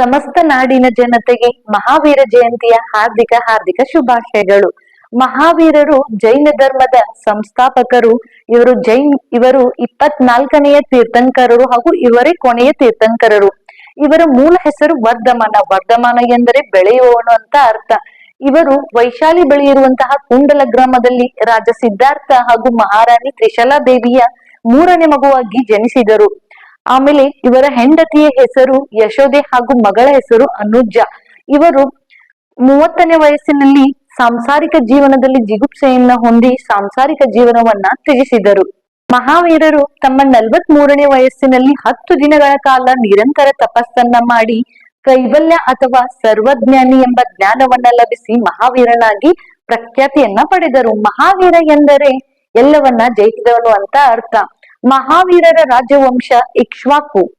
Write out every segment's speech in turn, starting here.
ಸಮಸ್ತ ನಾಡಿನ ಜನತೆಗೆ ಮಹಾವೀರ ಜಯಂತಿಯ ಹಾರ್ದಿಕ ಹಾರ್ದಿಕ ಶುಭಾಶಯಗಳು. ಮಹಾವೀರರು ಜೈನ ಧರ್ಮದ ಸಂಸ್ಥಾಪಕರು, ಇವರು ಜೈನ್, ಇವರು ಇಪ್ಪತ್ನಾಲ್ಕನೆಯ ತೀರ್ಥಂಕರರು ಹಾಗೂ ಇವರೇ ಕೊನೆಯ ತೀರ್ಥಂಕರರು. ಇವರ ಮೂಲ ಹೆಸರು ವರ್ಧಮಾನ. ವರ್ಧಮಾನ ಎಂದರೆ ಬೆಳೆಯುವವನು ಅಂತ ಅರ್ಥ. ಇವರು ವೈಶಾಲಿ ಬಳಿ ಇರುವಂತಹ ಕುಂಡಲ ಗ್ರಾಮದಲ್ಲಿ ರಾಜ ಸಿದ್ಧಾರ್ಥ ಹಾಗೂ ಮಹಾರಾಣಿ ತ್ರಿಶಲಾ ದೇವಿಯ ಮೂರನೇ ಮಗುವಾಗಿ ಜನಿಸಿದರು. ಆಮೇಲೆ ಇವರ ಹೆಂಡತಿಯ ಹೆಸರು ಯಶೋದೆ ಹಾಗೂ ಮಗಳ ಹೆಸರು ಅನುಜ. ಇವರು ಮೂವತ್ತನೇ ವಯಸ್ಸಿನಲ್ಲಿ ಸಾಂಸಾರಿಕ ಜೀವನದಲ್ಲಿ ಜಿಗುಪ್ಸೆಯನ್ನ ಹೊಂದಿ ಸಾಂಸಾರಿಕ ಜೀವನವನ್ನ ತ್ಯಜಿಸಿದರು. ಮಹಾವೀರರು ತಮ್ಮ ನಲ್ವತ್ ಮೂರನೇ ವಯಸ್ಸಿನಲ್ಲಿ ಹತ್ತು ದಿನಗಳ ಕಾಲ ನಿರಂತರ ತಪಸ್ಸನ್ನ ಮಾಡಿ ಕೈವಲ್ಯ ಅಥವಾ ಸರ್ವಜ್ಞಾನಿ ಎಂಬ ಜ್ಞಾನವನ್ನ ಲಭಿಸಿ ಮಹಾವೀರನಾಗಿ ಪ್ರಖ್ಯಾತಿಯನ್ನ ಪಡೆದರು. ಮಹಾವೀರ ಎಂದರೆ ಎಲ್ಲವನ್ನ ಜಯಿಸಿದವನು ಅಂತ ಅರ್ಥ. ಮಹಾವೀರರ ರಾಜವಂಶ ಇಕ್ಷ್ವಾಕು.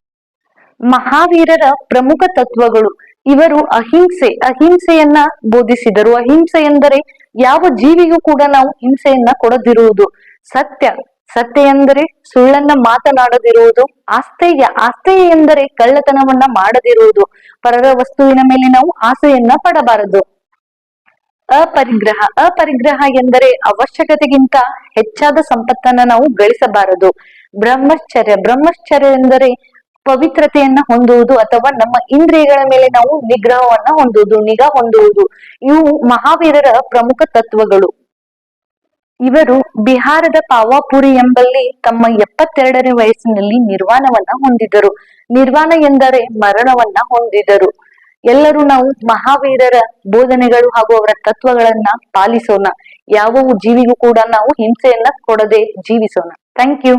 ಮಹಾವೀರರ ಪ್ರಮುಖ ತತ್ವಗಳು, ಇವರು ಅಹಿಂಸೆ, ಅಹಿಂಸೆಯನ್ನ ಬೋಧಿಸಿದರು. ಅಹಿಂಸೆ ಎಂದರೆ ಯಾವ ಜೀವಿಗೂ ಕೂಡ ನಾವು ಹಿಂಸೆಯನ್ನ ಕೊಡದಿರುವುದು. ಸತ್ಯ ಸತ್ಯ ಎಂದರೆ ಸುಳ್ಳನ್ನ ಮಾತನಾಡದಿರುವುದು. ಆಸ್ಥೆಯ ಆಸ್ಥೆಯ ಎಂದರೆ ಕಳ್ಳತನವನ್ನ ಮಾಡದಿರುವುದು. ಪರರ ವಸ್ತುವಿನ ಮೇಲೆ ನಾವು ಆಸೆಯನ್ನ ಪಡಬಾರದು. ಅಪರಿಗ್ರಹ. ಅಪರಿಗ್ರಹ ಎಂದರೆ ಅವಶ್ಯಕತೆಗಿಂತ ಹೆಚ್ಚಾದ ಸಂಪತ್ತನ್ನ ನಾವು ಗಳಿಸಬಾರದು. ಬ್ರಹ್ಮಶ್ಚರ್ಯ. ಬ್ರಹ್ಮಶ್ಚರ್ಯ ಎಂದರೆ ಪವಿತ್ರತೆಯನ್ನ ಹೊಂದುವುದು ಅಥವಾ ನಮ್ಮ ಇಂದ್ರಿಯಗಳ ಮೇಲೆ ನಾವು ನಿಗ್ರಹವನ್ನ ಹೊಂದುವುದು, ನಿಗಾ ಹೊಂದುವುದು. ಇವು ಮಹಾವೀರರ ಪ್ರಮುಖ ತತ್ವಗಳು. ಇವರು ಬಿಹಾರದ ಪಾವಾಪುರಿ ಎಂಬಲ್ಲಿ ತಮ್ಮ ಎಪ್ಪತ್ತೆರಡನೇ ವಯಸ್ಸಿನಲ್ಲಿ ನಿರ್ವಾಣವನ್ನ ಹೊಂದಿದರು. ನಿರ್ವಾಣ ಎಂದರೆ ಮರಣವನ್ನ ಹೊಂದಿದರು. ಎಲ್ಲರೂ ನಾವು ಮಹಾವೀರರ ಬೋಧನೆಗಳು ಹಾಗೂ ಅವರ ತತ್ವಗಳನ್ನ ಪಾಲಿಸೋಣ. ಯಾವ ಜೀವಿಗೂ ಕೂಡ ನಾವು ಹಿಂಸೆಯನ್ನ ಕೊಡದೆ ಜೀವಿಸೋಣ. Thank you